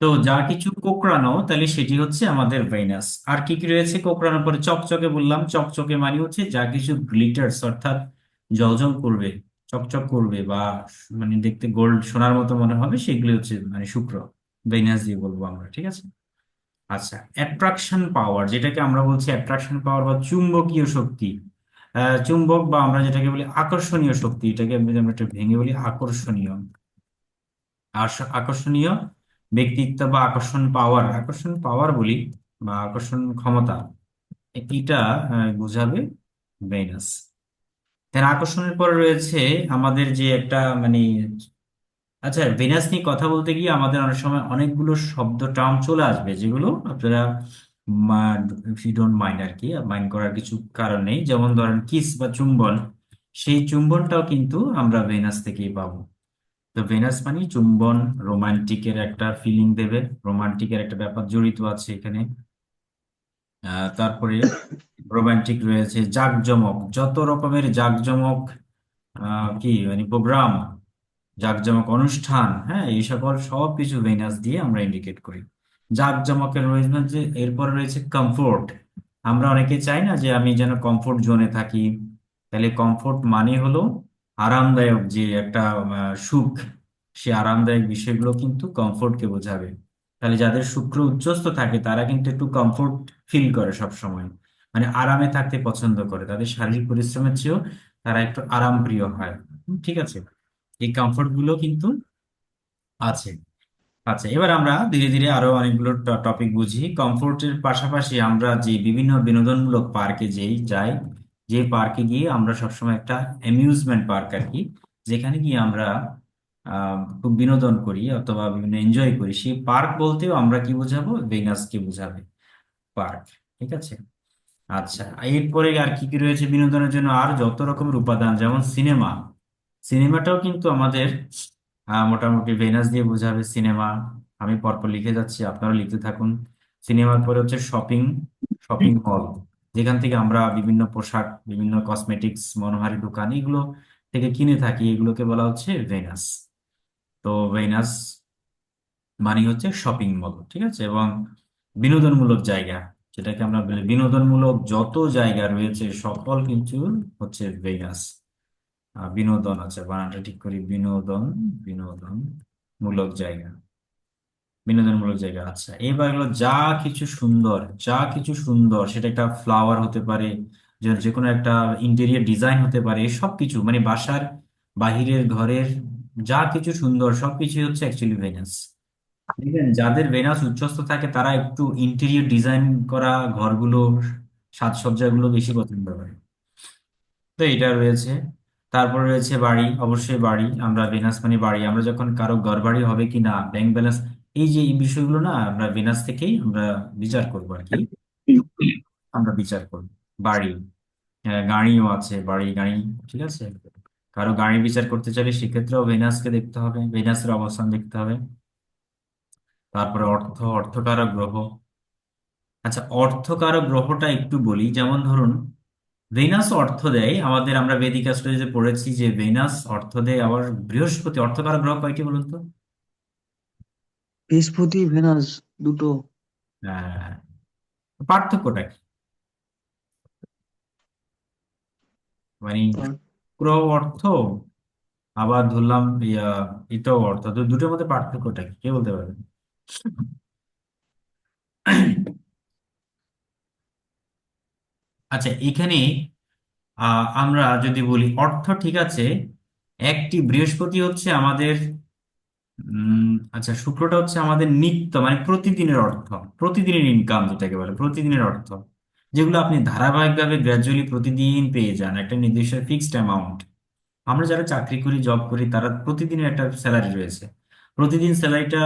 তো যা কিছু কোঁকড়ানো, তাহলে সেটি হচ্ছে আমাদের ভেনাস আর কি কি রয়েছে কোঁকড়ানোর পরে? চকচকে বললাম। চকচকে মানে হচ্ছে যা কিছু গ্লিটার্স, অর্থাৎ জলজল করবে, চকচক করবে বা মানে দেখতে গোল্ড সোনার মতো মনে হবে, সেগুলি হচ্ছে মানে শুক্র। ভেনাস দিয়ে বলব আমরা, ঠিক আছে? আচ্ছা অ্যাট্রাকশন পাওয়ার, যেটাকে আমরা বলছি অ্যাট্রাকশন পাওয়ার বা চুম্বকীয় শক্তি। চুম্বক বা আমরা যেটাকে বলি আকর্ষণীয় শক্তি, এটাকে আমরা একটু ভেঙে বলি আকর্ষণীয়। আস- আকর্ষণীয় ব্যক্তিত্ব বা আকর্ষণ পাওয়ার আকর্ষণ পাওয়ার বলি বা আকর্ষণ ক্ষমতা, এটা বোঝাবে ভেনাস দেন আকর্ষণের পরে রয়েছে আমাদের যে একটা মানে আচ্ছা ভেনাস নিয়ে কথা বলতে গিয়ে আমাদের অনেক সময় অনেকগুলো শব্দ টার্ম চলে আসবে যেগুলো আপনারা মাইন্ড আর কি মাইন্ড করার কিছু কারণ নেই। যেমন ধরেন কিস বা চুম্বন, সেই চুম্বনটাও কিন্তু আমরা ভেনাস থেকেই পাবো। তো ভেনাস মানে চুম্বন রোমান্টিকের একটা ফিলিং দেবে রোমান্টিকের একটা ব্যাপার জড়িত আছে এখানে। তারপরে রোমান্টিক রয়েছে জাঁকজমক। যত রকমের জাঁকজমক কি মানে প্রোগ্রাম জাঁকজমক অনুষ্ঠান হ্যাঁ এই সকল সব কিছু ভেনাস দিয়ে আমরা ইন্ডিকেট করি। জাঁকজমকের রয়েছে যে, এরপর রয়েছে কমফোর্ট আমরা অনেকে চাই না যে আমি যেন কমফোর্ট জোনে থাকি। তাহলে কমফোর্ট মানে হলো আরামদায়ক যে একটা সুখ, সে আরামদায়ক বিষয়গুলো কিন্তু কমফোর্টকে বোঝাবে। তাহলে যাদের শুক্র উচ্চস্থ থাকে, তারা কিন্তু একটু কমফোর্ট ফিল করে সব সময় মানে আরামে থাকতে পছন্দ করে। তাদের শারীরিক পরিশ্রমের চেয়েও তারা একটু আরাম প্রিয় হয় ঠিক আছে? এই কমফোর্টগুলো কিন্তু আছে। আচ্ছা এবার আমরা ধীরে ধীরে আরও অনেকগুলো টপিক বুঝি। কমফোর্টের পাশাপাশি আমরা যে বিভিন্ন বিনোদনমূলক পার্কে যেই যাই যে পার্কে গিয়ে আমরা সবসময় একটা অ্যামিউজমেন্ট পার্ক আর কি, যেখানে গিয়ে আমরা খুব বিনোদন করি অথবা বিভিন্ন এনজয় করি। সেই পার্ক বলতেও আমরা কি বোঝাবো? ভেগাসকে বোঝাবে পার্ক ঠিক আছে? আচ্ছা এরপরে আর কি কি রয়েছে বিনোদনের জন্য? আর যত রকমের উপাদান, যেমন সিনেমা সিনেমাটাও কিন্তু আমাদের মোটামুটি ভেনাস দিয়ে বোঝাবে সিনেমা আমি পরপর লিখে যাচ্ছি আপনারা লিখতে থাকুন। সিনেমার পরে হচ্ছে শপিং শপিং মল যেখান থেকে আমরা বিভিন্ন পোশাক, বিভিন্ন কসমেটিক্স মনোহারী দোকান এগুলো থেকে কিনে থাকি। এগুলোকে বলা হচ্ছে ভেনাস তো ভেনাস মানে হচ্ছে শপিং মল ঠিক আছে? এবং বিনোদনমূলক জায়গা, যেটাকে আমরা বলি বিনোদনমূলক যত জায়গা রয়েছে, সকল কিন্তু হচ্ছে ভেনাস বিনোদন আছে, বানানটা ঠিক করি, বিনোদন বিনোদন মূলক জায়গা। বিনোদনমূলক জায়গা। আচ্ছা এবার হলো যা কিছু সুন্দর, যা কিছু সুন্দর, সেটা একটা ফ্লাওয়ার হতে পারে, যে কোনো একটা ইন্টেরিয়ার ডিজাইন হতে পারে সব কিছু মানে বাসার বাহিরের ঘরের যা কিছু সুন্দর সবকিছু হচ্ছে অ্যাকচুয়ালি ভেনাস দেখবেন, যাদের ভেনাস উচ্চস্থ থাকে, তারা একটু ইন্টেরিয়র ডিজাইন করা ঘরগুলো, সাজসজ্জাগুলো বেশি পছন্দ করে। তো এটা রয়েছে। তারপর রয়েছে বাড়ি, অবশ্যই বাড়ি। আমরা ভেনাস মানে বাড়ি। আমরা যখন কারও ঘর বাড়ি হবে কি না ব্যাংক ব্যালেন্স এই যে এই বিষয়গুলো না আমরা ভেনাস থেকেই আমরা বিচার করব আর কি। আমরা বিচার করব। বাড়ি। আহ, গাড়িও আছে বাড়ি গাড়ি ঠিক আছে? কারও গাড়ি বিচার করতে চাইলে সেক্ষেত্রেও ভেনাসকে দেখতে হবে ভেনাসের অবস্থান দেখতে হবে। তারপরে অর্থ অর্থকারক গ্রহ। আচ্ছা অর্থকারক গ্রহটা একটু বলি। যেমন ধরুন ভেনাস অর্থ দেয়। আমাদের আমরা বেদিক অ্যাস্ট্রোলজিতে পড়েছি যে ভেনাস অর্থ দেয় আবার বৃহস্পতি। অর্থকারক গ্রহ কয়টি বলুন তো? বৃহস্পতি ভেনাস দুটো। আহ, পার্থক্যটা কি? মানে পার- অর্থ আবার ধরলাম ইয়া এটাও অর্থ তো দুটোর মধ্যে পার্থক্যটা কি? কে বলতে পারবেন আচ্ছা এখানে আহ, আমরা যদি বলি অর্থ ঠিক আছে একটি বৃহস্পতি হচ্ছে আমাদের উম আচ্ছা শুক্রটা হচ্ছে আমাদের নিত্য মানে প্রতিদিনের অর্থ, প্রতিদিনের ইনকাম যেটাকে বলে, প্রতিদিনের অর্থ, যেগুলো আপনি ধারাবাহিকভাবে গ্র্যাজুয়ালি প্রতিদিন পেয়ে যান একটা নির্দিষ্ট ফিক্সড অ্যামাউন্ট আমরা যারা চাকরি করি জব করি, তারা প্রতিদিনের একটা স্যালারি রয়েছে। প্রতিদিন স্যালারিটা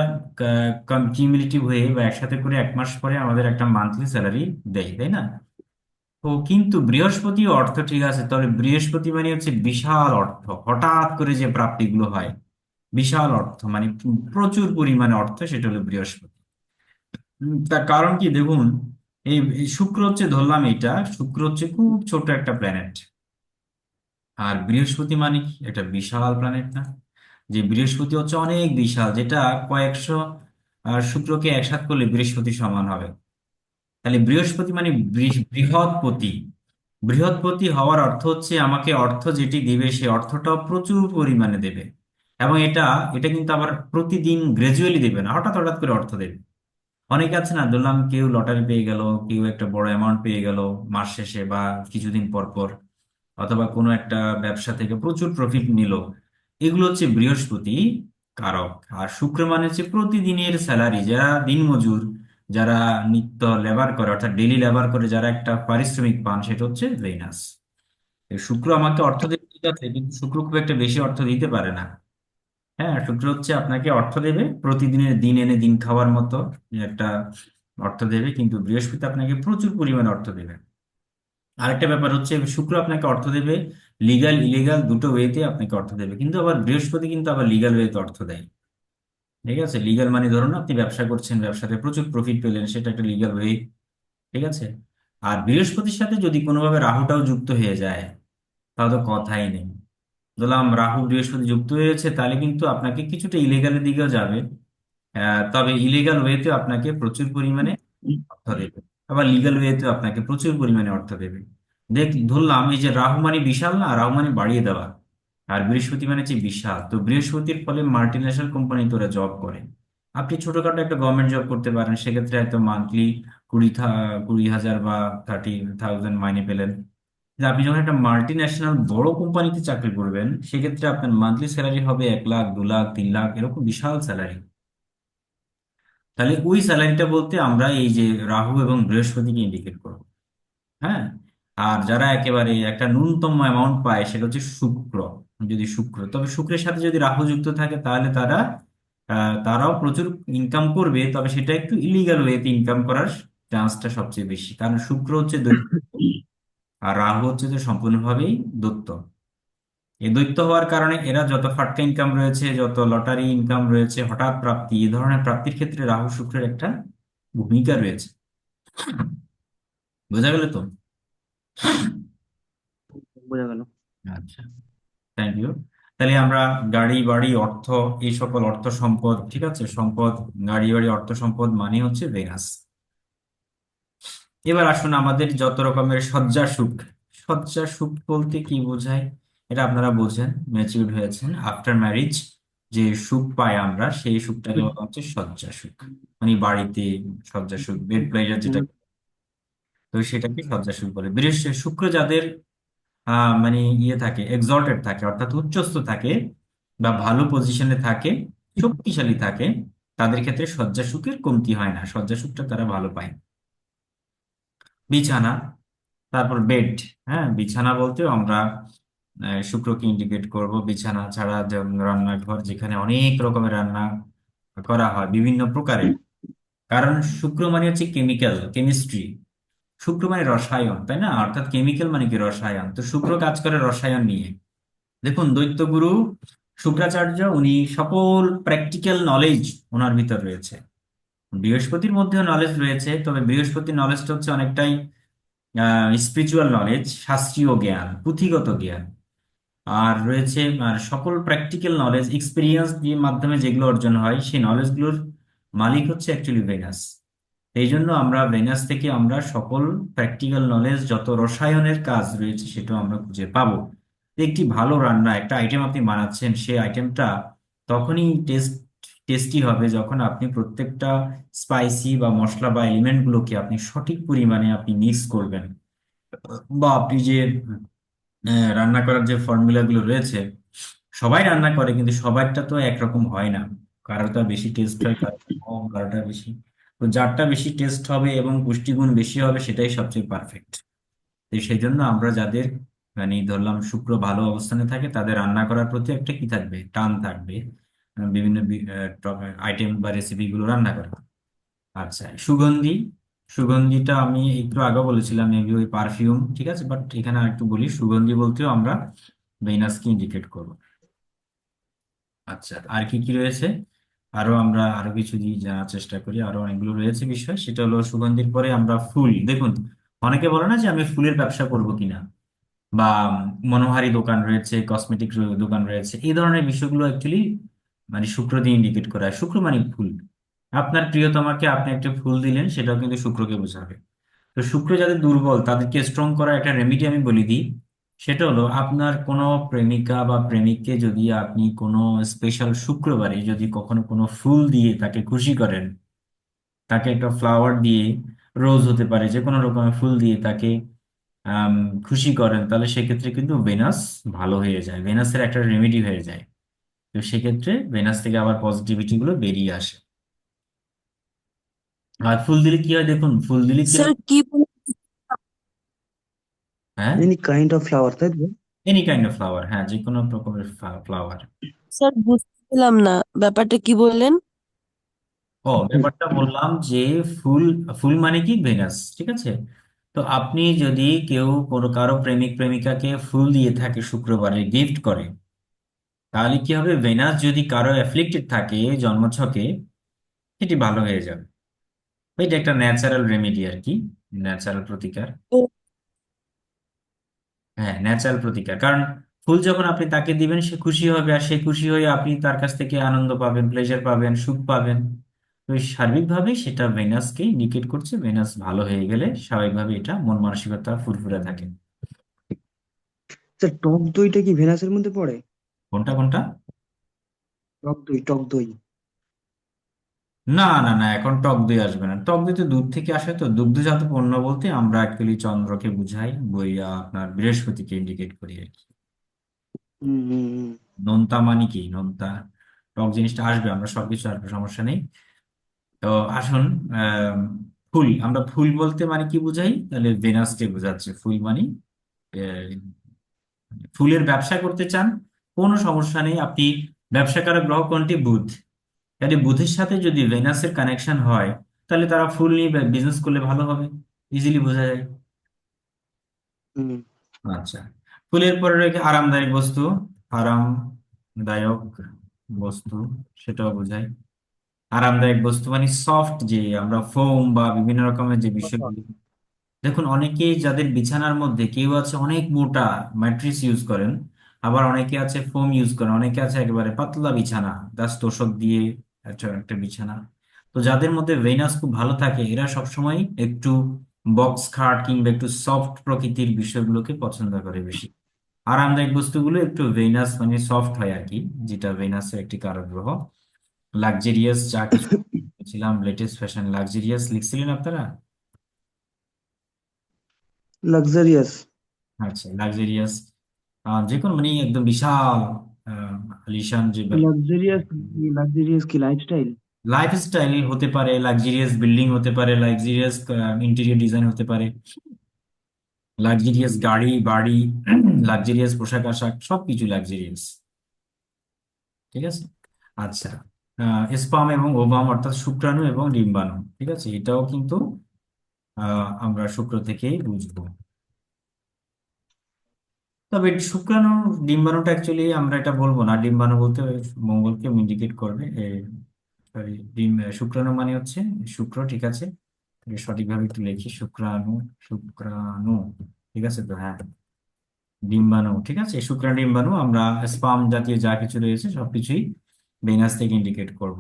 কিউমুলেটিভ হয়ে বা একসাথে করে এক মাস পরে আমাদের একটা মান্থলি স্যালারি দেয়, তাই না? তো কিন্তু বৃহস্পতি অর্থ ঠিক আছে, তবে বৃহস্পতি মানে হচ্ছে বিশাল অর্থ, হঠাৎ করে যে প্রাপ্তিগুলো হয়। বিশাল অর্থ মানে প্রচুর পরিমাণে অর্থ, সেটা হলো বৃহস্পতি। তার কারণ কি? দেখুন, এই শুক্র হচ্ছে, ধরলাম এটা শুক্র হচ্ছে খুব ছোট একটা প্ল্যানেট আর বৃহস্পতি মানে কি? একটা বিশাল প্ল্যানেট না। যে বৃহস্পতি হচ্ছে অনেক বিশাল, যেটা কয়েকশো আর শুক্রকে একসাথ করলে বৃহস্পতি সমান হবে। তাহলে বৃহস্পতি মানে বৃহৎপতি। বৃহৎপতি হওয়ার অর্থ হচ্ছে আমাকে অর্থ যেটি দিবে, সে অর্থটাও প্রচুর পরিমাণে দেবে। এবং এটা এটা কিন্তু আবার প্রতিদিন গ্রাজুয়ালি দেবে না, হঠাৎ হঠাৎ করে অর্থ দেবে। অনেকে আছে না, ধরলাম কেউ লটারি পেয়ে গেল, কেউ একটা বড় অ্যামাউন্ট পেয়ে গেল মাস শেষে বা কিছুদিন পর পর, অথবা কোনো একটা ব্যবসা থেকে প্রচুর প্রফিট নিল। এগুলো হচ্ছে বৃহস্পতি কারক, আর শুক্র মানে হচ্ছে প্রতিদিনের স্যালারি যারা দিনমজুর, যারা নিত্য লেবার করে, অর্থাৎ ডেলি লেবার করে, যারা একটা পারিশ্রমিক পান, সেটা হচ্ছে ভেনাস শুক্র আমাকে অর্থ দিতে কিন্তু শুক্র খুব একটা বেশি অর্থ দিতে পারে না। হ্যাঁ শুক্র হচ্ছে আপনাকে অর্থ দেবে, প্রতিদিনের দিন এনে দিন খাওয়ার মতো একটা অর্থ দেবে, কিন্তু বৃহস্পতি আপনাকে প্রচুর পরিমাণ অর্থ দেবে। আরেকটা ব্যাপার হচ্ছে, শুক্র আপনাকে অর্থ দেবে লিগাল ইলিগাল দুটো ওয়েতে আপনাকে অর্থ দেবে, কিন্তু আবার বৃহস্পতি কিন্তু আবার লিগাল ওয়েতে অর্থ দেয়। ঠিক আছে? লিগাল মানে ধরুন আপনি ব্যবসা করছেন, ব্যবসাতে প্রচুর প্রফিট পেলেন, সেটা একটা লিগাল ওয়ে ঠিক আছে? আর বৃহস্পতির সাথে যদি কোনোভাবে রাহুটাও যুক্ত হয়ে যায়, তাহলে তো কথাই নেই। ধরলাম রাহু বৃহস্পতি যুক্ত হয়েছে, তাহলে কিন্তু আপনাকে কিছুটা ইলিগালের দিকেও যাবে। তবে ইলিগাল ওয়েতে আপনাকে প্রচুর পরিমাণে অর্থ দেবে। আবার লিগাল ওয়েতে আপনাকে প্রচুর পরিমাণে অর্থ দেবে। দেখ, ধরলাম, এই যে রাহু মানে বিশাল না, রাহু মানে বাড়িয়ে দেওয়া। আর বৃহস্পতি মানে হচ্ছে বিশাল। তো বৃহস্পতির ফলে মাল্টি ন্যাশনাল কোম্পানি তোরা জব করে। আপনি ছোটখাটো একটা গভর্নমেন্ট জব করতে পারেন, সেক্ষেত্রে হয়তো মান্থলি কুড়ি কুড়ি হাজার বা থার্টি থাউজেন্ড মাইনে পেলেন। কিন্তু আপনি যখন একটা মাল্টি ন্যাশনাল বড় কোম্পানিতে চাকরি করবেন, সেক্ষেত্রে আপনার মান্থলি স্যালারি হবে এক লাখ, দু লাখ, তিন লাখ, এরকম বিশাল স্যালারি তাহলে ওই স্যালারিটা বলতে আমরা এই যে রাহু এবং বৃহস্পতিকে ইন্ডিকেট করব। হ্যাঁ? আর যারা একেবারে একটা ন্যূনতম অ্যামাউন্ট পায়, সেটা হচ্ছে শুক্র। যদি শুক্র, তবে শুক্রের সাথে যদি রাহু যুক্ত থাকে, তাহলে তারা তারাও প্রচুর ইনকাম করবে, তবে সেটা একটু ইলিগাল ওয়েতে ইনকাম করার চান্সটা সবচেয়ে বেশি। কারণ শুক্র হচ্ছে দৈত্য আর রাহু হচ্ছে যে সম্পূর্ণভাবেই দৈত্য। এই দৈত্য হওয়ার কারণে এরা যত ফাটকা ইনকাম রয়েছে যত লটারি ইনকাম রয়েছে হঠাৎ প্রাপ্তি এই ধরনের প্রাপ্তির ক্ষেত্রে রাহু শুক্রের একটা ভূমিকা রয়েছে। বোঝা গেল তো? বোঝা গেল। আচ্ছা থ্যাংক ইউ তাহলে আমরা গাড়ি বাড়ি অর্থ এই সকল অর্থ সম্পদ ঠিক আছে? সম্পদ গাড়ি বাড়ি অর্থ সম্পদ মানে হচ্ছে ভেগাস এবার আসুন আমাদের যত রকমের শয্যা সুখ। শয্যা সুখ বলতে কি বোঝায়? এটা আপনারা বোঝেন ম্যাচিউর হয়েছেন আফটার ম্যারিজ। যে সুখ পাই আমরা সেই সুখটাকে বলা হচ্ছে শয্যা সুখ। মানে বাড়িতে শয্যা সুখ বেড প্লেজার যেটা তো সেটাকে শয্যা সুখ বলে। বৃহস্পতি শুক্র যাদের আহ মানে ইয়ে থাকে এক্সল্টেড থাকে অর্থাৎ উচ্চস্থ থাকে বা ভালো পজিশনে থাকে শক্তিশালী থাকে তাদের ক্ষেত্রে শয্যা সুখের কমতি হয় না। শয্যা সুখটা তারা ভালো পায়। বিছানা, তারপর বেড হ্যাঁ? বিছানা বলতেও আমরা শুক্রকে ইন্ডিকেট করব। বিছানা ছাড়া রান্নাঘর যেখানে অনেক রকমের রান্না করা হয়, বিভিন্ন প্রকারের। কারণ শুক্র মানে হচ্ছে কেমিক্যাল কেমিস্ট্রি শুক্র মানে রসায়ন, তাই না? অর্থাৎ কেমিক্যাল মানে কি? রসায়ন। তো শুক্র কাজ করে রসায়ন নিয়ে। দেখুন, দৈত্যগুরু শুক্রাচার্য, উনি সকল প্র্যাকটিক্যাল নলেজ ওনার ভিতর রয়েছে। বৃহস্পতির মধ্যেও নলেজ রয়েছে, তবে বৃহস্পতির নলেজটা হচ্ছে অনেকটাই স্পিরিচুয়াল নলেজ শাস্ত্রীয় জ্ঞান, পুঁথিগত জ্ঞান। আর রয়েছে, আর সকল প্র্যাকটিক্যাল নলেজ এক্সপিরিয়েন্স দিয়ে মাধ্যমে যেগুলো অর্জন হয়, সেই নলেজগুলোর মালিক হচ্ছে অ্যাকচুয়ালি ভেনাস এই জন্য আমরা ভেনাস থেকে আমরা সকল প্র্যাকটিক্যাল নলেজ যত রসায়নের কাজ রয়েছে, সেটাও আমরা খুঁজে পাবো। একটি ভালো রান্না, একটা আইটেম আপনি বানাচ্ছেন, সেই আইটেমটা তখনই টেস্ট টেস্টি হবে যখন আপনি প্রত্যেকটা স্পাইসি বা মশলা বা এলিমেন্ট গুলোকে আপনি সঠিক পরিমাণে আপনি মিক্স করবেন। বা আপনি যে রান্না করার যে ফর্মুলা গুলো রয়েছে, সবাই রান্না করে কিন্তু সবারটা তো একরকম হয় না। কারোটা বেশি টেস্ট হয় কারোটা কম কারোটা বেশি। তো যারটা বেশি টেস্ট হবে এবং পুষ্টিগুণ বেশি হবে সেটাই সবচেয়ে পারফেক্ট তো সেই জন্য আমরা যাদের মানে ধরলাম শুক্র ভালো অবস্থানে থাকে, তাদের রান্না করার প্রতি একটা কি থাকবে? টান থাকবে। বিভিন্ন আইটেম বা রেসিপি গুলো রান্না করা। আচ্ছা সুগন্ধি, সুগন্ধিটা আমি একটু আগে বলেছিলাম মেবি ওই পারফিউম ঠিক আছে? বাট এখানে আরেকটু বলি, সুগন্ধি বলতেও আমরা ভেনাসকে ইন্ডিকেট করব। আচ্ছা আর কি কি রয়েছে? আরও আমরা আরও কিছু দিয়ে জানার চেষ্টা করি, আরও অনেকগুলো রয়েছে বিষয়। সেটা হলো সুগন্ধির পরে আমরা ফুল, দেখুন, অনেকে বলে না যে আমি ফুলের ব্যবসা করব কিনা? বা মনোহারি দোকান রয়েছে কসমেটিক দোকান রয়েছে, এই ধরনের বিষয়গুলো অ্যাকচুয়ালি মানে শুক্র দিয়ে ইন্ডিকেট করা হয়। শুক্র মানে ফুল। আপনার প্রিয়তমাকে আপনি একটা ফুল দিলেন, সেটাও কিন্তু শুক্রকে বোঝাবে। তো শুক্র যাদের দুর্বল, তাদেরকে স্ট্রং করার একটা রেমিডি আমি বলে দিই। সেটা হলো, আপনার কোনো প্রেমিকা বা প্রেমিককে যদি আপনি কোনো স্পেশাল শুক্রবারে যদি কখনো কোনো ফুল দিয়ে তাকে খুশি করেন, তাকে একটা ফ্লাওয়ার দিয়ে রোজ হতে পারে যে কোনো রকমের ফুল দিয়ে তাকে খুশি করেন, তাহলে সেক্ষেত্রে কিন্তু ভেনাস ভালো হয়ে যায়। ভেনাসের একটা রেমেডি হয়ে যায়। তো সেক্ষেত্রে ভেনাস থেকে আবার পজিটিভিটি গুলো বেরিয়ে আসে। আর ফুল দিলে কি হয় দেখুন ফুল দিলে কি স্যার হয়? কি হ্যাঁ? এনি কাইন্ড অফ ফ্লাওয়ার তাই তো? এনি কাইন্ড অফ ফ্লাওয়ার হ্যাঁ যে কোনো রকমের ফ্লাওয়ার স্যার বুঝতে পেলাম না ব্যাপারটা কি বললেন? ও ব্যাপারটা বললাম যে ফুল ফুল মানে কি? ভেনাস ঠিক আছে? তো আপনি যদি কেউ কোনো কারও প্রেমিক প্রেমিকাকে ফুল দিয়ে থাকে শুক্রবারে গিফট করে তাহলে কি হবে? ভেনাস যদি কারও অ্যাফ্লিক্টেড থাকে জন্মছকে সেটি ভালো হয়ে যাবে। এটা একটা ন্যাচারাল রেমেডি আর কি ন্যাচারাল প্রতিকার। হ্যাঁ ন্যাচারাল প্রতিকার। কারণ ফুল যখন আপনি তাকে দিবেন সে খুশি হবে। আর সে খুশি হয়ে আপনি তার কাছ থেকে আনন্দ পাবেন প্লেজার পাবেন সুখ পাবেন। তো সার্বিকভাবে সেটা ভেনাসকে ইন্ডিকেট করছে। ভেনাস ভালো হয়ে গেলে স্বাভাবিকভাবে এটা মন মানসিকতা ফুরফুরে থাকে। স্যার টক দইটা কি ভেনাসের মধ্যে পড়ে? কোনটা কোনটা? টক দই টক দই। না না না এখন টক দই আসবে না। টক দই তো দুধ থেকে আসে তো। দুগ্ধজাত পণ্য বলতে আমরা অ্যাকচুয়ালি চন্দ্রকে বুঝাই বই আপনার বৃহস্পতিকে ইন্ডিকেট করি আর কি। নোনতা মানে কি? নোনতা টক জিনিসটা আসবে আমরা সবকিছু আসবে সমস্যা নেই। তো আসুন আহ, ফুল আমরা ফুল বলতে মানে কি বুঝাই? তাহলে ভেনাসকে বোঝাচ্ছে। ফুল মানে ফুলের ব্যবসা করতে চান কোনো সমস্যা নেই আপনি ব্যবসাকারক গ্রহ কোনটি? বুধ। তাহলে বুধের সাথে যদি ভেনাসের কানেকশন হয় তাহলে তারা ফুল নিয়ে বিজনেস করলে ভালো হবে। ইজিলি বোঝা যায়। আচ্ছা। ফুলের পরে রেখে আরামদায়ক বস্তু। আরামদায়ক বস্তু সেটাও বোঝায়। আরামদায়ক বস্তু মানে সফট যে আমরা ফোম বা বিভিন্ন রকমের যে বিষয়গুলি। দেখুন অনেকেই যাদের বিছানার মধ্যে কেউ আছে অনেক মোটা ম্যাট্রিক্স ইউজ করেন। আবার অনেকে আছে ফোম ইউজ করে অনেকে আছে একেবারে পাতলা বিছানা জাস্ট তোষক দিয়ে একটা একটা বিছানা। তো যাদের মধ্যে ভেনাস খুব ভালো থাকে এরা সবসময় একটু বক্স খাট কিংবা একটু সফট প্রকৃতির বিষয়গুলোকে পছন্দ করে বেশি। আরামদায়ক বস্তুগুলো একটু ভেনাস মানে সফট হয় আর কি যেটা ভেনাসের একটি কারক গ্রহ লাক্সারিয়াস যা কিছু ছিলাম লেটেস্ট ফ্যাশন লাক্সারিয়াস লিখছিলেন আপনারা? লাক্সারিয়াস আচ্ছা লাক্সারিয়াস যে কোনো মানে একদম বিশাল আহ, আলিশান যে লাক্সারিয়াস লাক্সারিয়াস কি লাইফস্টাইল লাইফস্টাইল হতে পারে লাক্সারিয়াস বিল্ডিং হতে পারে লাক্সারিয়াস ইন্টেরিয়র ডিজাইন হতে পারে। লাক্সারিয়াস গাড়ি বাড়ি লাক্সারিয়াস পোশাক আশাক সবকিছু লাক্সারিয়াস ঠিক আছে? আচ্ছা স্পাম এবং ওভাম অর্থাৎ শুক্রাণু এবং ডিম্বাণু। ঠিক আছে? এটাও কিন্তু আহ, আমরা শুক্র থেকেই বুঝব। তবে শুক্রাণু ডিম্বাণুটা অ্যাকচুয়ালি আমরা এটা বলব না। ডিম্বাণু বলতে মঙ্গলকে ইন্ডিকেট করবে সরি ডিম শুক্রাণু মানে হচ্ছে শুক্র, ঠিক আছে? সঠিকভাবে একটু লিখি, শুক্রাণু শুক্রাণু, ঠিক আছে তো? হ্যাঁ। ডিম্বাণু, ঠিক আছে? শুক্রাণু, ডিম্বাণু, আমরা স্পাম জাতীয় যা কিছু রয়েছে সবকিছুই ভেনাস থেকে ইন্ডিকেট করব।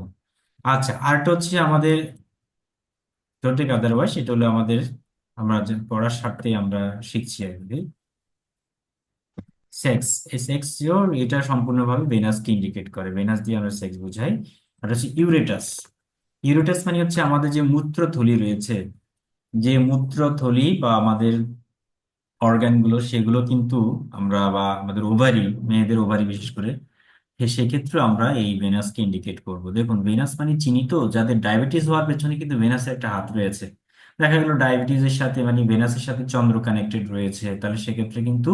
আচ্ছা আরেকটা হচ্ছে আমাদের টোটেক আদারওয়াইজ এটা হলো আমাদের, আমরা পড়ার স্বার্থে আমরা শিখছি আর কি। সেক্স এই সেক্স এটা সম্পূর্ণভাবে ভেনাসকে ইন্ডিকেট করে। ভেনাস দিয়ে আমরা সেক্স বোঝাই। আর হচ্ছে ইউরেটাস ইউরেটাস মানে হচ্ছে আমাদের যে মূত্রথলি রয়েছে, যে মূত্রথলি বা আমাদের অর্গানগুলো সেগুলো কিন্তু আমরা বা আমাদের ওভারি মেয়েদের ওভারি বিশেষ করে সেক্ষেত্রে আমরা এই ভেনাসকে ইন্ডিকেট করব। দেখুন ভেনাস মানে চিনি তো, যাদের ডায়াবেটিস হওয়ার পেছনে কিন্তু ভেনাসের একটা হাত রয়েছে। দেখা গেল ডায়াবেটিসের সাথে মানে ভেনাসের সাথে চন্দ্র কানেক্টেড রয়েছে, তাহলে সেক্ষেত্রে কিন্তু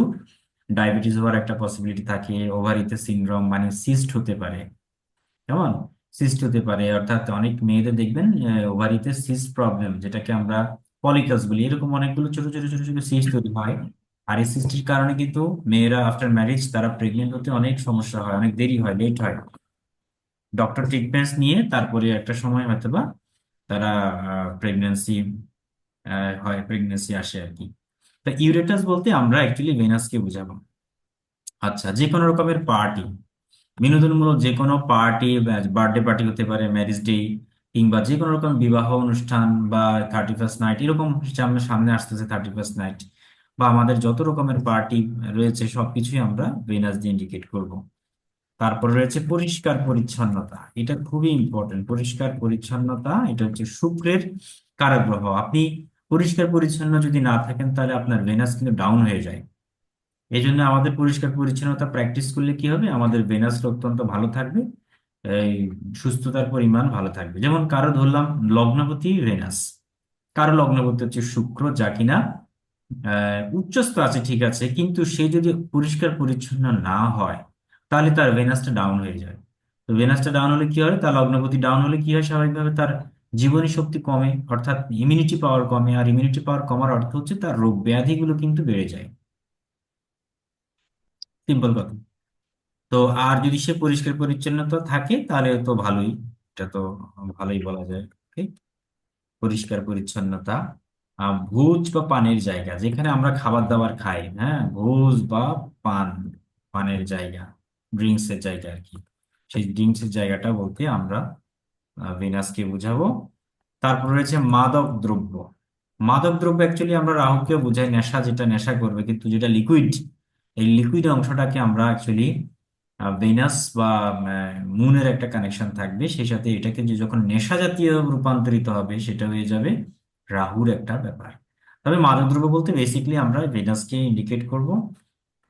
ডায়াবেটিস হওয়ার একটা পসিবিলিটি থাকে ওভারিতে সিনড্রোম মানে সিস্ট হতে পারে। কেমন? সিস্ট হতে পারে, অর্থাৎ অনেক মেয়েদের দেখবেন ওভারিতে সিস্ট প্রবলেম যেটাকে আমরা পলিকাস বলি। এরকম অনেকগুলো ছোট ছোট ছোট ছোট সিস্ট তৈরি হয়। আর এই সিস্টের কারণে কিন্তু মেয়েরা আফটার ম্যারেজ তারা প্রেগনেন্ট হতে অনেক সমস্যা হয়, অনেক দেরি হয় লেট হয়। ডক্টর ট্রিটমেন্টস নিয়ে তারপরে একটা সময় হয়তো বা তারা প্রেগনেন্সি হয় প্রেগনেন্সি আসে আর কি। তা ইউরেটাস বলতে আমরা অ্যাকচুয়ালি ভেনাসকে বুঝাবো। আচ্ছা যে কোনো রকমের পার্টি বিনোদনমূলক যে কোনো পার্টি বার্থডে পার্টি হতে পারে ম্যারেজ ডে কিংবা যে কোনো রকম বিবাহ অনুষ্ঠান বা থার্টি ফার্স্ট নাইট এরকম সামনে সামনে আসতেছে থার্টি ফার্স্ট নাইট বা আমাদের যত রকমের পার্টি রয়েছে, সবকিছুই আমরা ভেনাস দিয়ে ইন্ডিকেট করব। তারপর রয়েছে পরিষ্কার পরিচ্ছন্নতা। এটা খুবই ইম্পর্টেন্ট পরিষ্কার পরিচ্ছন্নতা, এটা হচ্ছে শুক্রের কারগ্রহ। আপনি পরিষ্কার পরিচ্ছন্ন যদি না থাকেন, তাহলে আপনার ভেনাস কিন্তু ডাউন হয়ে যায়। এই জন্য আমাদের পরিষ্কার পরিচ্ছন্নতা প্র্যাকটিস করলে কি হবে? আমাদের ভেনাসটা অত্যন্ত ভালো থাকবে, এই সুস্থতার পরিমাণ ভালো থাকবে। যেমন কারও ধরলাম লগ্নপতি ভেনাস কারও লগ্নপতি হচ্ছে শুক্র, যা কিনা উচ্চস্থ আছে, ঠিক আছে, কিন্তু সে যদি পরিষ্কার পরিচ্ছন্ন না হয়, তাহলে তার ভেনাসটা ডাউন হয়ে যায়। তো ভেনাসটা ডাউন হলে কি হয়? তার লগ্নপতি ডাউন হলে কি হয়? স্বাভাবিকভাবে তার জীবনী শক্তি কমে, অর্থাৎ ইমিউনিটি পাওয়ার কমে, আর ইমিউনিটি পাওয়ার কমার অর্থ হচ্ছে তার রোগ ব্যাধিগুলো কিন্তু বেড়ে যায়। সিম্পল কথা। তো আর যদি সে পরিষ্কার পরিচ্ছন্নতা থাকে, তাহলে তো ভালোই। এটা তো ভালোই বলা যায় পরিষ্কার পরিচ্ছন্নতা। ভোজ বা পানের জায়গা, যেখানে আমরা খাবার দাবার খাই হ্যাঁ? ভোজ বা পান, পানের জায়গা ড্রিঙ্কস এর জায়গা আর কি। সেই ড্রিঙ্কস এর জায়গাটা বলতে আমরা ভেনাসকে বুঝাবো। তারপর রয়েছে মাদক দ্রব্য। মাদক দ্রব্য অ্যাকচুয়ালি আমরা রাহুকে বোঝাই, নেশা যেটা, নেশা করবে। কিন্তু যেটা লিকুইড এই লিকুইড অংশটাকে আমরা অ্যাকচুয়ালি ভেনাস বা মুনের একটা কানেকশন থাকবে। সেই সাথে এটাকে যে যখন নেশা জাতীয় রূপান্তরিত হবে, সেটা হয়ে যাবে রাহুর একটা ব্যাপার। তবে মাদকদ্রব্য বলতে বেসিক্যালি আমরা ভেনাসকে ইন্ডিকেট করব।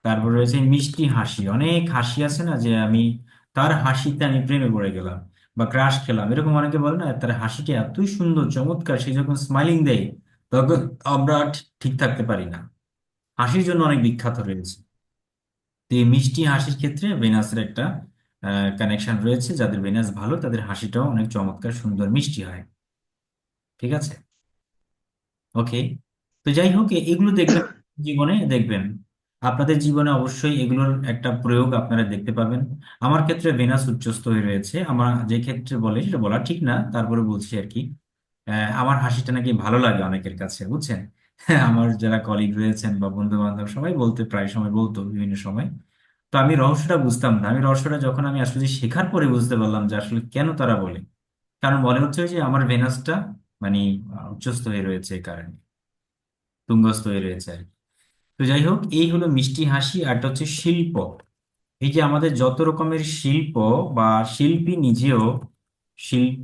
তারপর রয়েছে মিষ্টি হাসি। অনেক হাসি আছে না যে আমি, তার হাসিতে আমি প্রেমে পড়ে গেলাম। বা ক্রাশ খেলাম। এরকম অনেকে বলে না, তার হাসিটা এতই সুন্দর, চমৎকার, সে যখন স্মাইলিং দেয়, তখন আমরা ঠিক থাকতে পারি না। হাসির জন্য অনেক বিখ্যাত রয়েছে। তো এই মিষ্টি হাসির ক্ষেত্রে ভেনাসের একটা কানেকশন রয়েছে। যাদের ভেনাস ভালো, তাদের হাসিটাও অনেক চমৎকার, সুন্দর, মিষ্টি হয়। ঠিক আছে? ওকে তো যাই হোক এগুলো দেখবেন, জীবনে দেখবেন। আপনাদের জীবনে অবশ্যই এগুলোর একটা প্রয়োগ আপনারা দেখতে পাবেন আমার ক্ষেত্রে ভেনাস উচ্চস্থ হয়ে রয়েছে। আমার যে ক্ষেত্রে বলে সেটা বলা ঠিক না তারপরে বলছি আর কি। আহ, আমার হাসিটা নাকি ভালো লাগে অনেকের কাছে বুঝছেন? আমার যারা কলিগ রয়েছেন বা বন্ধু বান্ধব সবাই বলতে প্রায় সময় বলতো বিভিন্ন সময়। তো আমি রহস্যটা বুঝতাম না। আমি রহস্যটা যখন আমি আসলে শেখার পরে বুঝতে পারলাম যে আসলে কেন তারা বলে। কারণ মনে হচ্ছে যে আমার ভেনাসটা মানে আহ, উচ্চস্থ হয়ে রয়েছে এই কারণে। তুঙ্গস্থ হয়ে রয়েছে আর কি। তো যাই হোক, এই হলো মিষ্টি হাসি আর একটা হচ্ছে শিল্প। এই যে আমাদের যত রকমের শিল্প বা শিল্পী নিজেও শিল্প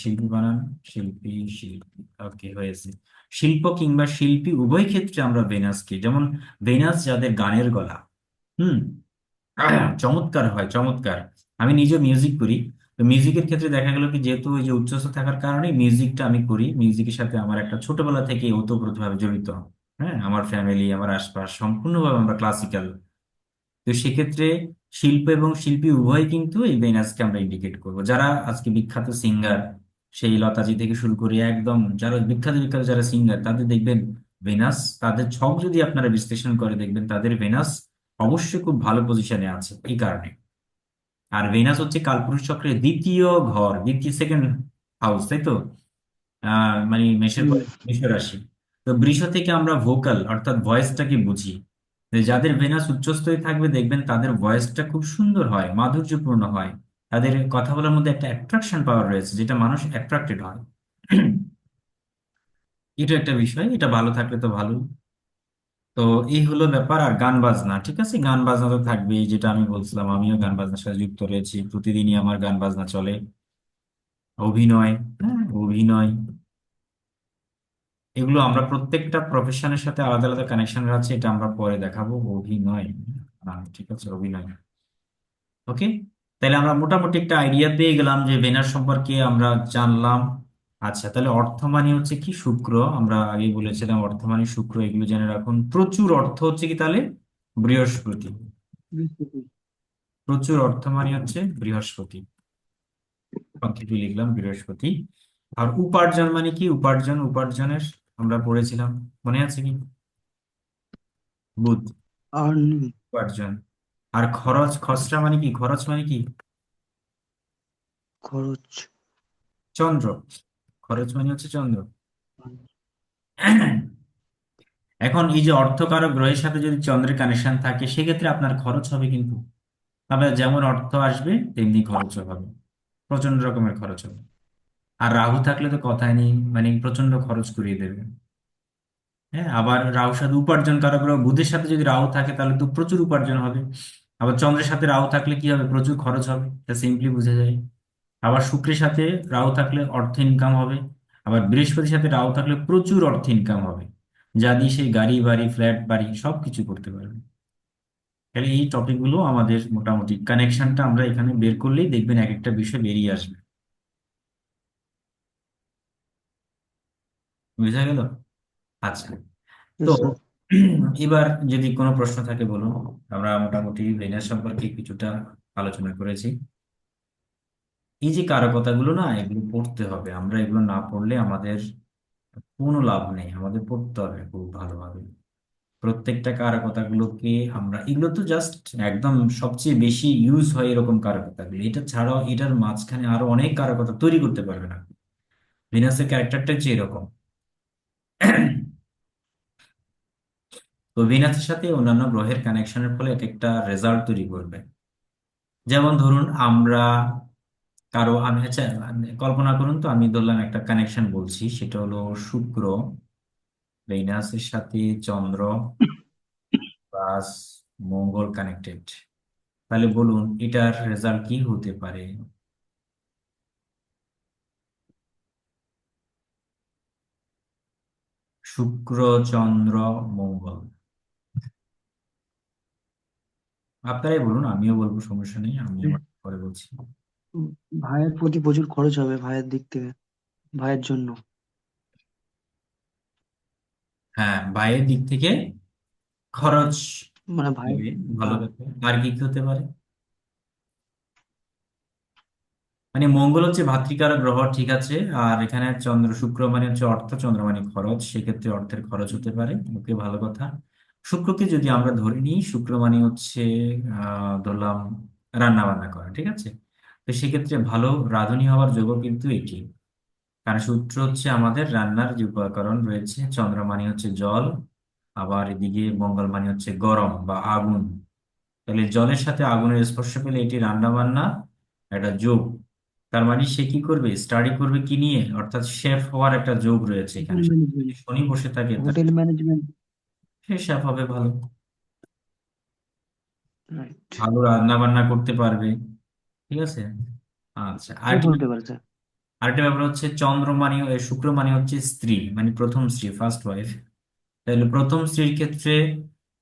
শিল্পী বানান, শিল্পী শিল্পী ওকে হয়েছে শিল্প কিংবা শিল্পী উভয় ক্ষেত্রে আমরা ভেনাসকে যেমন ভেনাস যাদের গানের গলা, হুম, চমৎকার হয়, চমৎকার। আমি নিজে মিউজিক করি। তো মিউজিকের ক্ষেত্রে দেখা গেল কি, যেহেতু ওই যে উচ্চস্থ থাকার কারণে মিউজিকটা আমি করি। মিউজিকের সাথে আমার একটা ছোটবেলা থেকে ওতপ্রোতভাবে জড়িত। হ্যাঁ আমার ফ্যামিলি আমার আশপাশ সম্পূর্ণভাবে আমরা ক্লাসিক্যাল তো সেক্ষেত্রে শিল্প এবং শিল্পী উভয় কিন্তু এই ভেনাসকে আমরা ইন্ডিকেট করব। যারা আজকে বিখ্যাত সিঙ্গার সেই লতাজি থেকে শুরু করে একদম যারা বিখ্যাত বিখ্যাত যারা সিঙ্গার তাদের দেখবেন ভেনাস তাদের ছক যদি আপনারা বিশ্লেষণ করে দেখবেন তাদের ভেনাস অবশ্যই খুব ভালো পজিশনে আছে এই কারণে। আর ভেনাস হচ্ছে কালপুরুষ চক্রের দ্বিতীয় ঘর দ্বিতীয় সেকেন্ড হাউস তাই তো? আহ মানে মেষের পরে বৃষ রাশি তো বৃষ থেকে আমরা ভোকাল অর্থাৎ ভয়েসটাকে বুঝি। যাদের ভেনাস উচ্চস্থ হয়ে থাকবে, দেখবেন তাদের ভয়েসটা খুব সুন্দর হয়, মাধুর্যপূর্ণ হয়। তাদের কথা বলার মধ্যে একটা অ্যাট্রাকশন পাওয়ার রয়েছে, যেটা মানুষ অ্যাট্রাক্টেড হয়। এটা একটা বিষয়, এটা ভালো থাকলে তো ভালো। তো এই হলো ব্যাপার, আর গান বাজনা, ঠিক আছে? গান বাজনা তো থাকবেই, যেটা আমি বলছিলাম, আমিও গান বাজনার সাথে যুক্ত রয়েছি, প্রতিদিনই আমার গান বাজনা চলে। অভিনয় হ্যাঁ অভিনয়। এগুলো আমরা প্রত্যেকটা প্রফেশনের সাথে আলাদা আলাদা কানেকশন আছে এটা আমরা পরে দেখাবো। অভিনয়। ঠিক আছে অভিনয়। ওকে তাহলে আমরা মোটামুটি একটা আইডিয়া পেয়ে গেলাম যে ভেনাস সম্পর্কে আমরা জানলাম। আচ্ছা তাহলে অর্থ মানে হচ্ছে কি শুক্র? আমরা আগে বলেছিলাম অর্থ মানে শুক্র এগুলো জেনে রাখুন। প্রচুর অর্থ হচ্ছে কি তাহলে? বৃহস্পতি। প্রচুর অর্থ মানে হচ্ছে বৃহস্পতি। লিখলাম বৃহস্পতি। আর উপার্জন মানে কি? উপার্জন উপার্জনের আমরা পড়েছিলাম। মনে আছে কি? বুধ। উপার্জন। আর খরচ খসড়া মানে কি? খরচ মানে কি? খরচ। চন্দ্র। খরচ মানে হচ্ছে চন্দ্র। এখন এই যে অর্থকারক গ্রহের সাথে যদি চন্দ্রের কানেকশন থাকে সেক্ষেত্রে আপনার খরচ হবে কিন্তু। আপনার যেমন অর্থ আসবে তেমনি খরচ হবে। প্রচণ্ড রকমের খরচ হবে। আর রাহু থাকলে তো কথাই নেই মানে প্রচণ্ড খরচ করিয়ে দেবে। হ্যাঁ আবার রাহুর সাথে উপার্জন কারক গ্রহ বুধের সাথে যদি রাহু থাকে তাহলে তো প্রচুর উপার্জন হবে। আবার চন্দ্রের সাথে রাহু থাকলে কি হবে? প্রচুর খরচ হবে এটা সিম্পলি বোঝা যায়। আবার শুক্রের সাথে রাহু থাকলে অর্থ ইনকাম হবে, আবার বৃহস্পতির সাথে রাহু থাকলে প্রচুর অর্থ ইনকাম হবে। যা দিয়ে সে গাড়ি, বাড়ি ফ্ল্যাট বাড়ি সব কিছু করতে পারবে। তাহলে এই টপিকগুলো আমাদের মোটামুটি কানেকশনটা আমরা এখানে বের করলেই দেখবেন এক একটা বিষয় বেরিয়ে আসবে। বুঝা গেল? আচ্ছা। তো এবার যদি কোনো প্রশ্ন থাকে বলুন আমরা মোটামুটি ভেনাস সম্পর্কে কিছুটা আলোচনা করেছি। এই যে কারকতাগুলো না এগুলো পড়তে হবে। আমরা এগুলো না পড়লে আমাদের কোনো লাভ নেই। আমাদের পড়তে হবে খুব ভালোভাবে। প্রত্যেকটা কারকতাগুলোকে আমরা এগুলো তো জাস্ট একদম সবচেয়ে বেশি ইউজ হয় এরকম কারকতাগুলো। এটা ছাড়াও এটার মাঝখানে আরও অনেক কারকতা তৈরি করতে পারবে না। ভেনাসের ক্যারেক্টারটা হচ্ছে এরকম। তো ভেনাসের সাথে অন্যান্য গ্রহের কানেকশনের ফলে এক একটা রেজাল্ট তৈরি করবে। যেমন ধরুন আমরা কারও, আমি হচ্ছে, কল্পনা করুন তো, আমি ধরলাম একটা কানেকশন বলছি, সেটা হলো শুক্র ভেনাসের সাথে চন্দ্র প্লাস মঙ্গল কানেক্টেড তাহলে বলুন এটার রেজাল্ট কি হতে পারে? শুক্র চন্দ্র মঙ্গল। আপনারাই বলুন আমিও বলব সমস্যা নেই আমি পরে বলছি। ভাইয়ের প্রতি প্রচুর খরচ হবে ভাইয়ের দিক থেকে ভাইয়ের জন্য। হ্যাঁ ভাইয়ের দিক থেকে খরচ মানে ভাই ভালো ব্যাপার আর কি হতে পারে? মানে মঙ্গল হচ্ছে ভাতৃকারক গ্রহ, ঠিক আছে? আর এখানে চন্দ্র, শুক্র মানে হচ্ছে অর্থ, চন্দ্র মানে খরচ। সেক্ষেত্রে অর্থের খরচ হতে পারে। ওকে, ভালো কথা। শুক্রকে যদি আমরা ধরে নিই, শুক্র মানে হচ্ছে, আহ, ধরলাম রান্না বান্না করা, ঠিক আছে? তো সেক্ষেত্রে ভালো রাঁধুনি হওয়ার যোগ্য কিন্তু এটি। কারণ সূত্র হচ্ছে আমাদের রান্নার যে উপকরণ রয়েছে, চন্দ্র মানে হচ্ছে জল, আবার এদিকে মঙ্গল মানে হচ্ছে গরম বা আগুন। তাহলে জলের সাথে আগুনের স্পর্শ পেলে এটি রান্না বান্না একটা যোগ। তার মানে সে কি করবে? স্টাডি করবে কি নিয়ে? অর্থাৎ শেফ হওয়ার একটা যোগ রয়েছে এখানে। হোটেল ম্যানেজমেন্ট শনি বসে থাকে তার। হোটেল ম্যানেজমেন্ট সে শেফ হবে ভালো। রাইট ভালো রান্না বান্না করতে পারবে। ঠিক আছে? আচ্ছা সে আরেকটি বলতে পারে স্যার আরেকটা ব্যাপার হচ্ছে চন্দ্র মানে শুক্র মানে হচ্ছে স্ত্রী মানে প্রথম স্ত্রী ফার্স্ট ওয়াইফ তাহলে প্রথম স্ত্রীর ক্ষেত্রে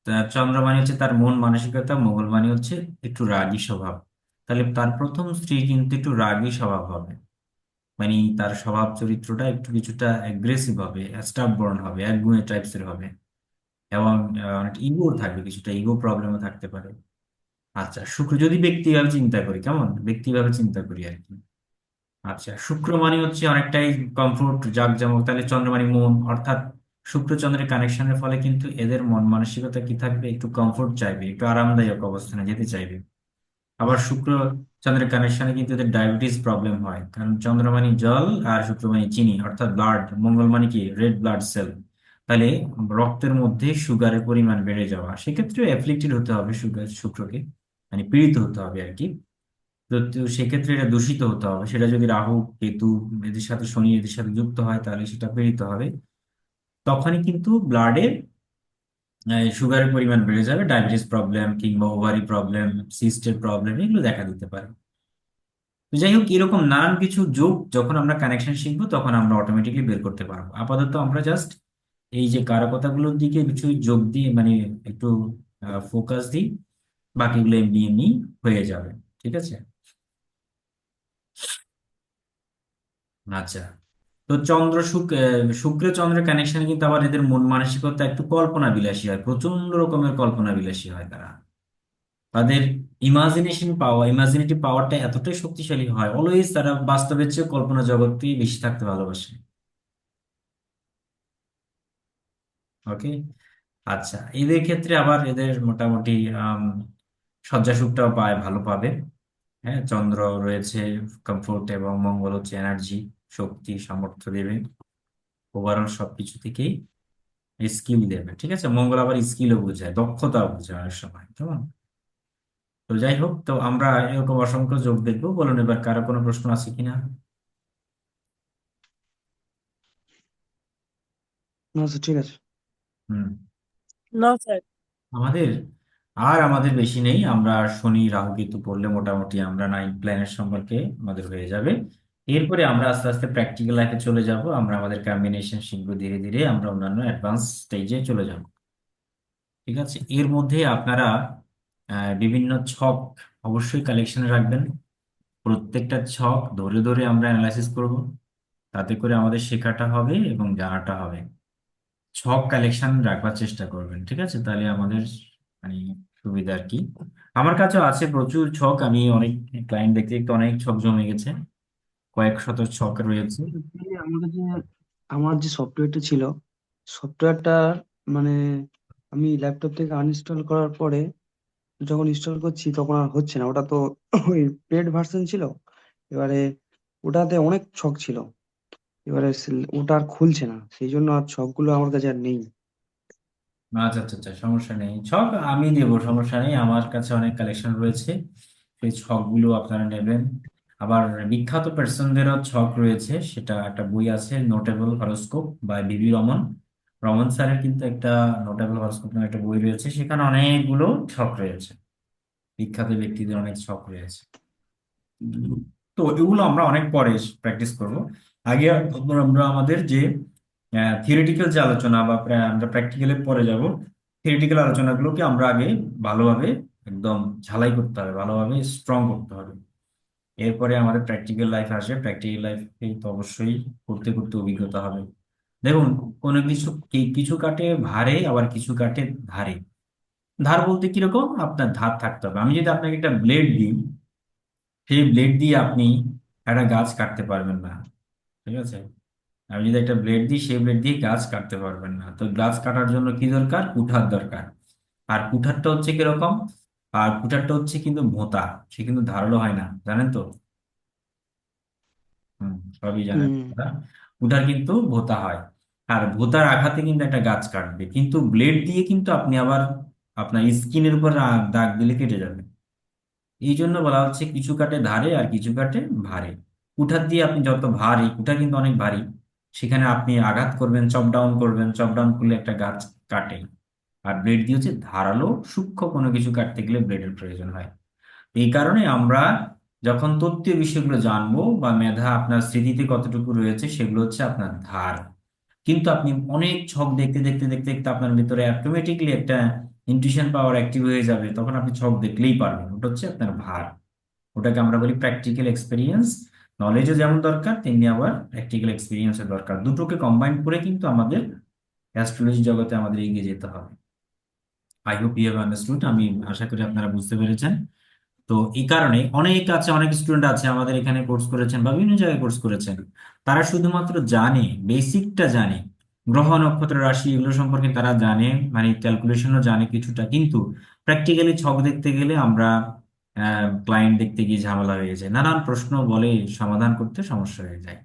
তার চন্দ্র মানে হচ্ছে তার মন মানসিকতা মঙ্গল মানে হচ্ছে একটু রাগী স্বভাব। তাহলে তার প্রথম স্ত্রী কিন্তু একটু রাগী স্বভাব হবে। মানে তার স্বভাব চরিত্রটা একটু কিছুটা অ্যাগ্রেসিভ হবে স্টাববর্ন হবে একগুঁয়ে টাইপসের হবে। এবং আহ, ইগো থাকবে কিছুটা ইগো প্রবলেমও থাকতে পারে। আচ্ছা শুক্র যদি ব্যক্তিভাবে চিন্তা করি কেমন? ব্যক্তিভাবে চিন্তা করি আর কি। আচ্ছা শুক্র মানে হচ্ছে অনেকটাই কমফোর্ট জাঁকজমক। তাহলে চন্দ্র মানে মন। অর্থাৎ শুক্র চন্দ্রের কানেকশনের ফলে কিন্তু এদের মন মানসিকতা কি থাকবে? একটু কমফোর্ট চাইবে একটু আরামদায়ক অবস্থানে যেতে চাইবে। আবার শুক্র চন্দ্রের কানেকশনে কিন্তু এদের ডায়াবেটিস প্রবলেম হয়। কারণ চন্দ্র মানে জল আর শুক্র মানে চিনি, অর্থাৎ ব্লাড মঙ্গল মানে কি? রেড ব্লাড সেল তাহলে রক্তের মধ্যে সুগারের পরিমাণ বেড়ে যাওয়া সেক্ষেত্রে অ্যাফ্লিক্টেড হতে হবে সুগার শুক্রকে মানে পীড়িত হতে হবে আর কি। তো সেক্ষেত্রে এটা দূষিত হতে হবে। সেটা যদি রাহু, কেতু, এদের সাথে শনি এদের সাথে যুক্ত হয়, তাহলে সেটা পীড়িত হবে। তখনই কিন্তু ব্লাডে সুগারের পরিমাণ বেড়ে যাবে ডায়াবেটিস প্রবলেম কিংবা ওভারি প্রবলেম সিস্টের প্রবলেম এগুলো দেখা দিতে পারে। যাই হোক, এরকম নানান কিছু যোগ যখন আমরা কানেকশন শিখব, তখন আমরা অটোমেটিকলি বের করতে পারব। আপাতত আমরা জাস্ট এই যে কারকতাগুলোর দিকে কিছু যোগ দিয়ে মানে একটু ফোকাস দিই, বাকিগুলো এমনি এমনি হয়ে যাবে, ঠিক আছে? আচ্ছা। তো চন্দ্র শুক্র শুক্র চন্দ্রের কানেকশন কিন্তু আবার এদের মন মানসিকতা একটু কল্পনা বিলাসী হয় প্রচণ্ড রকমের কল্পনা বিলাসী হয় তারা। তাদের ইমাজিনেশন পাওয়া ইমাজিনেটিভ পাওয়ারটা এতটাই শক্তিশালী হয় অলওয়েজ তারা বাস্তবের চেয়ে কল্পনা জগতেই বেশি থাকতে ভালোবাসে। ওকে আচ্ছা এদের ক্ষেত্রে আবার এদের মোটামুটি আম, সজ্জা সুখটাও পায় ভালো পাবে। হ্যাঁ চন্দ্র রয়েছে কমফোর্ট এবং মঙ্গল হচ্ছে এনার্জি শক্তি সামর্থ্য দেবেন। ওভারঅল সবকিছু থেকেই স্কিল দেবে ঠিক আছে? মঙ্গল আবার স্কিলও বোঝায় দক্ষতা বোঝায় সময় কেমন? তো যাই হোক তো আমরা এরকম অসংখ্য যোগ দেখব বলুন এবার কারও কোনো প্রশ্ন আছে কিনা? আচ্ছা ঠিক আছে। না আমাদের আর আমাদের বেশি নেই আমরা শনি রাহু কেতু পড়লে মোটামুটি আমরা নাইন প্ল্যানের সম্পর্কে আমাদের হয়ে যাবে। এরপরে আমরা আস্তে আস্তে প্র্যাকটিক্যাল লাইফে চলে যাব। আমরা আমাদের কম্বিনেশন শিখব ধীরে ধীরে, আমরা অন্যান্য অ্যাডভান্স স্টেজে চলে যাব। ঠিক আছে? এর মধ্যে আপনারা বিভিন্ন ছক অবশ্যই কালেকশনে রাখবেন। প্রত্যেকটা ছক ধরে ধরে আমরা অ্যানালাইসিস করব। তাতে করে আমাদের শেখাটা হবে এবং জানাটা হবে। ছক কালেকশন রাখবার চেষ্টা করবেন, ঠিক আছে? তাহলে আমাদের মানে সুবিধা আর কি। আমার কাছেও আছে প্রচুর ছক। আমি অনেক ক্লায়েন্ট দেখতে দেখতে অনেক ছক জমে গেছে। কয়েক শত ছক রয়েছে। আমাদের যে আমার যে সফটওয়্যারটা ছিল সফটওয়্যারটা মানে আমি ল্যাপটপ থেকে আনইনস্টল করার পরে যখন ইনস্টল করছি তখন আর হচ্ছে না। ওটা তো ওই পেড ভার্সন ছিল। এবারে ওটাতে অনেক ছক ছিল। এবারে ওটা আর খুলছে না। সেই জন্য আর ছকগুলো আমার কাছে আর নেই। আচ্ছা আচ্ছা আচ্ছা সমস্যা নেই। ছক আমি দেবো সমস্যা নেই। আমার কাছে অনেক কালেকশন রয়েছে। সেই ছকগুলো আপনারা নেবেন। আবার বিখ্যাত পার্সনদেরও ছক রয়েছে, সেটা একটা বই আছে নোটেবল হরোস্কোপ বাই বিবি রমন রমন স্যারের কিন্তু একটা নোটেবল হরোস্কোপ নামে একটা বই রয়েছে, সেখানে অনেকগুলো ছক রয়েছে। বিখ্যাত ব্যক্তিদের অনেক ছক রয়েছে। তো এগুলো আমরা অনেক পরে প্র্যাকটিস করব। আগে আমরা আমাদের যে থিওরিটিক্যাল যে আলোচনা বা আমরা প্র্যাকটিক্যালে পরে যাব থিওরিটিক্যাল আলোচনাগুলোকে আমরা আগে ভালোভাবে একদম ঝালাই করতে হবে, ভালোভাবে স্ট্রং করতে হবে। এরপরে আমাদের প্র্যাকটিক্যাল লাইফ আসে প্র্যাকটিক্যাল লাইফে তো অবশ্যই করতে করতে অভিজ্ঞতা হবে। দেখুন, কোনো কিছু কিছু কাটে ভারে, আবার কিছু কাটে ধারে। ধার বলতে কীরকম আপনার ধার থাকতে হবে। আমি যদি আপনাকে একটা ব্লেড দিই, সেই ব্লেড দিয়ে আপনি একটা গাছ কাটতে পারবেন না, ঠিক আছে? আমি যদি একটা ব্লেড দিই, সেই ব্লেড দিয়ে গাছ কাটতে পারবেন না। তো গাছ কাটার জন্য কি দরকার? কুঠার দরকার। আর কুঠারটা হচ্ছে কীরকম? আর কুঠারটা হচ্ছে কিন্তু ভোঁতা সে কিন্তু ধারালো হয় না জানেন তো? হুম সবই জানেন আপনারা। কুঠার কিন্তু ভোঁতা হয়। আর ভোঁতার আঘাতে কিন্তু একটা গাছ কাটবে কিন্তু ব্লেড দিয়ে কিন্তু আপনি আবার আপনার স্কিনের উপর দাগ দিলে কেটে যাবে। এই জন্য বলা হচ্ছে কিছু কাটে ধারে আর কিছু কাটে ভারে। কুঠার দিয়ে আপনি যত ভারী কুঠার কিন্তু অনেক ভারী সেখানে আপনি আঘাত করবেন চপ ডাউন করবেন চপ ডাউন করলে একটা গাছ কাটে। আর ব্লেড দিয়ে হচ্ছে ধারালো, সূক্ষ্ম কোনো কিছু কাটতে গেলে ব্লেডের প্রয়োজন হয়। এই কারণে আমরা যখন তত্ত্বীয় বিষয়গুলো জানব বা মেধা আপনার স্মৃতিতে কতটুকু রয়েছে, সেগুলো হচ্ছে আপনার ধার। কিন্তু আপনি অনেক ছক দেখতে দেখতে দেখতে দেখতে আপনার ভিতরে অটোমেটিকলি একটা ইনটিউশন পাওয়ার অ্যাক্টিভ হয়ে যাবে, তখন আপনি ছক দেখলেই পারবেন। ওটা হচ্ছে আপনার ভার। ওটাকে আমরা বলি প্র্যাকটিক্যাল এক্সপিরিয়েন্স নলেজও যেমন দরকার, তেমনি আবার প্র্যাকটিক্যাল এক্সপিরিয়েন্সের দরকার। দুটোকে কম্বাইন করে কিন্তু আমাদের অ্যাস্ট্রোলজি জগতে আমাদের এগিয়ে যেতে হবে। আই হোপ ইউ আন্ডারস্টুড আমি আশা করি আপনারা বুঝতে পেরেছেন। তো এই কারণে অনেক আছে, অনেক স্টুডেন্ট আছে আমাদের এখানে কোর্স করেছেন বা বিভিন্ন জায়গায় কোর্স করেছেন। তারা শুধুমাত্র জানে বেসিকটা জানে। গ্রহ, নক্ষত্র, রাশি এগুলো সম্পর্কে তারা জানে মানে ক্যালকুলেশনও জানে কিছুটা। কিন্তু প্র্যাকটিক্যালি ছক দেখতে গেলে আমরা ক্লায়েন্ট দেখতে গিয়ে ঝামেলা হয়ে যায়। নানান প্রশ্ন বলে সমাধান করতে সমস্যা হয়ে যায়।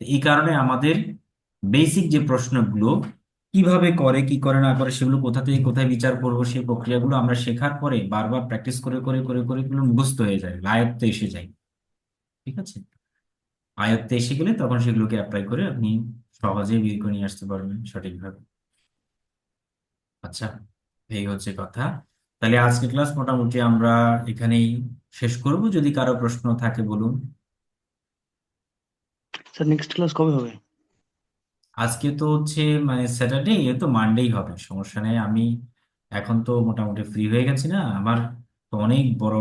এই কারণে আমাদের বেসিক যে প্রশ্নগুলো কীভাবে করে, কি করে না করে, সেগুলো কোথা থেকে কোথায় বিচার করব, সেই প্রক্রিয়াগুলো আমরা শেখার পরে বারবার প্র্যাকটিস করে করে করে করে এগুলো মুখস্থ হয়ে যায়, আয়ত্তে এসে যায়। ঠিক আছে? আয়ত্তে এসে গেলে তখন সেগুলোকে অ্যাপ্লাই করে আপনি সহজেই বের করে নিয়ে আসতে পারবেন সঠিকভাবে। আচ্ছা এই হচ্ছে কথা। তাহলে আজকে ক্লাস মোটামুটি আমরা এখানেই শেষ করব। যদি কারও প্রশ্ন থাকে, বলুন। স্যার নেক্সট ক্লাস কবে হবে? আজকে তো হচ্ছে মানে স্যাটারডে এ তো মানডেই হবে। সমস্যা নেই, আমি এখন তো মোটামুটি ফ্রি হয়ে গেছি না। আমার তো অনেক বড়